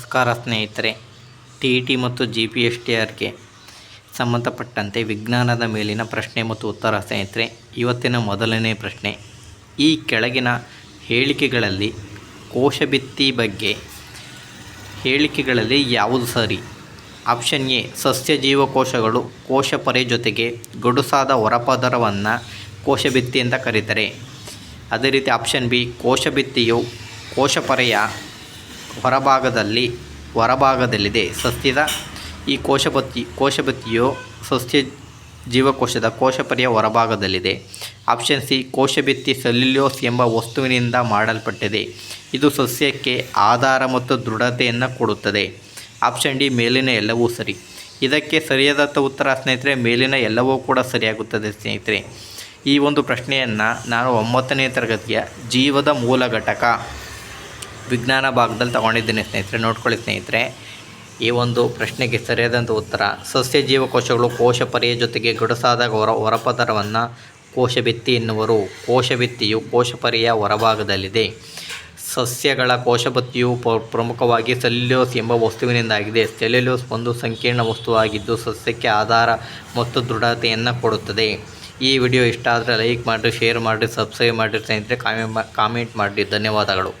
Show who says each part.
Speaker 1: ನಮಸ್ಕಾರ ಸ್ನೇಹಿತರೆ. T T ಮತ್ತು ಜಿ ಪಿ ಎಸ್ ಟಿ ಆರ್ಗೆ ಸಂಬಂಧಪಟ್ಟಂತೆ ವಿಜ್ಞಾನದ ಮೇಲಿನ ಪ್ರಶ್ನೆ ಮತ್ತು ಉತ್ತರ ಸ್ನೇಹಿತರೆ, ಇವತ್ತಿನ ಮೊದಲನೇ ಪ್ರಶ್ನೆ. ಈ ಕೆಳಗಿನ ಹೇಳಿಕೆಗಳಲ್ಲಿ ಕೋಶಭಿತ್ತಿ ಬಗ್ಗೆ ಹೇಳಿಕೆಗಳಲ್ಲಿ ಯಾವುದು ಸರಿ? ಆಪ್ಷನ್ ಎ ಸಸ್ಯ ಜೀವಕೋಶಗಳು ಕೋಶಪೊರೆ ಜೊತೆಗೆ ಗಡುಸಾದ ಹೊರಪದರವನ್ನು ಕೋಶಭಿತ್ತಿ ಅಂತ ಕರೀತಾರೆ. ಅದೇ ರೀತಿ ಆಪ್ಷನ್ ಬಿ ಕೋಶಭಿತ್ತಿಯು ಕೋಶಪೊರೆಯ ಹೊರಭಾಗದಲ್ಲಿ, ಹೊರಭಾಗದಲ್ಲಿದೆ. ಸಸ್ಯದ ಈ ಕೋಶಬತ್ತಿ ಕೋಶಬತ್ತಿಯು ಸಸ್ಯ ಜೀವಕೋಶದ ಕೋಶಪರಿಯ ಹೊರಭಾಗದಲ್ಲಿದೆ. ಆಪ್ಷನ್ ಸಿ ಕೋಶಭಿತ್ತಿ ಸೆಲ್ಯುಲೋಸ್ ಎಂಬ ವಸ್ತುವಿನಿಂದ ಮಾಡಲ್ಪಟ್ಟಿದೆ. ಇದು ಸಸ್ಯಕ್ಕೆ ಆಧಾರ ಮತ್ತು ದೃಢತೆಯನ್ನು ಕೊಡುತ್ತದೆ. ಆಪ್ಷನ್ ಡಿ, ಮೇಲಿನ ಎಲ್ಲವೂ ಸರಿ. ಇದಕ್ಕೆ ಸರಿಯಾದ ಉತ್ತರ, ಸ್ನೇಹಿತರೆ, ಮೇಲಿನ ಎಲ್ಲವೂ ಕೂಡ ಸರಿಯಾಗುತ್ತದೆ, ಸ್ನೇಹಿತರೆ. ಈ ಒಂದು ಪ್ರಶ್ನೆಯನ್ನು ನಾನು ಒಂಬತ್ತನೇ ತರಗತಿಯ ಜೀವದ ಮೂಲ ಘಟಕ ವಿಜ್ಞಾನ ಭಾಗದಲ್ಲಿ ತಗೊಂಡಿದ್ದೀನಿ ಸ್ನೇಹಿತರೆ, ನೋಡ್ಕೊಳ್ಳಿ ಸ್ನೇಹಿತರೆ. ಈ ಒಂದು ಪ್ರಶ್ನೆಗೆ ಸರಿಯಾದಂಥ ಉತ್ತರ, ಸಸ್ಯ ಜೀವಕೋಶಗಳು ಕೋಶಪೊರೆಯ ಜೊತೆಗೆ ಗಡುಸಾದಾಗ ಹೊರ, ಹೊರಪದರವನ್ನು ಕೋಶಭಿತ್ತಿ ಎನ್ನುವರು. ಕೋಶಭಿತ್ತಿಯು ಪರಿಯ ಹೊರಭಾಗದಲ್ಲಿದೆ. ಸಸ್ಯಗಳ ಕೋಶಭತ್ತಿಯು ಪ್ರಮುಖವಾಗಿ ಸೆಲ್ಯುಲೋಸ್ ಎಂಬ ವಸ್ತುವಿನಿಂದಾಗಿದೆ. ಸೆಲ್ಯುಲೋಸ್ ಒಂದು ಸಂಕೀರ್ಣ ವಸ್ತುವಾಗಿದ್ದು ಸಸ್ಯಕ್ಕೆ ಆಧಾರ ಮತ್ತು ದೃಢತೆಯನ್ನು ಕೊಡುತ್ತದೆ. ಈ ವಿಡಿಯೋ ಇಷ್ಟ ಆದರೆ ಲೈಕ್ ಮಾಡಿರಿ, ಶೇರ್ ಮಾಡಿರಿ, ಸಬ್ಸ್ಕ್ರೈಬ್ ಮಾಡಿರಿ ಸ್ನೇಹಿತರೆ. ಕಾಮೆ, ಕಾಮೆಂಟ್ ಮಾಡಿ ಧನ್ಯವಾದಗಳು.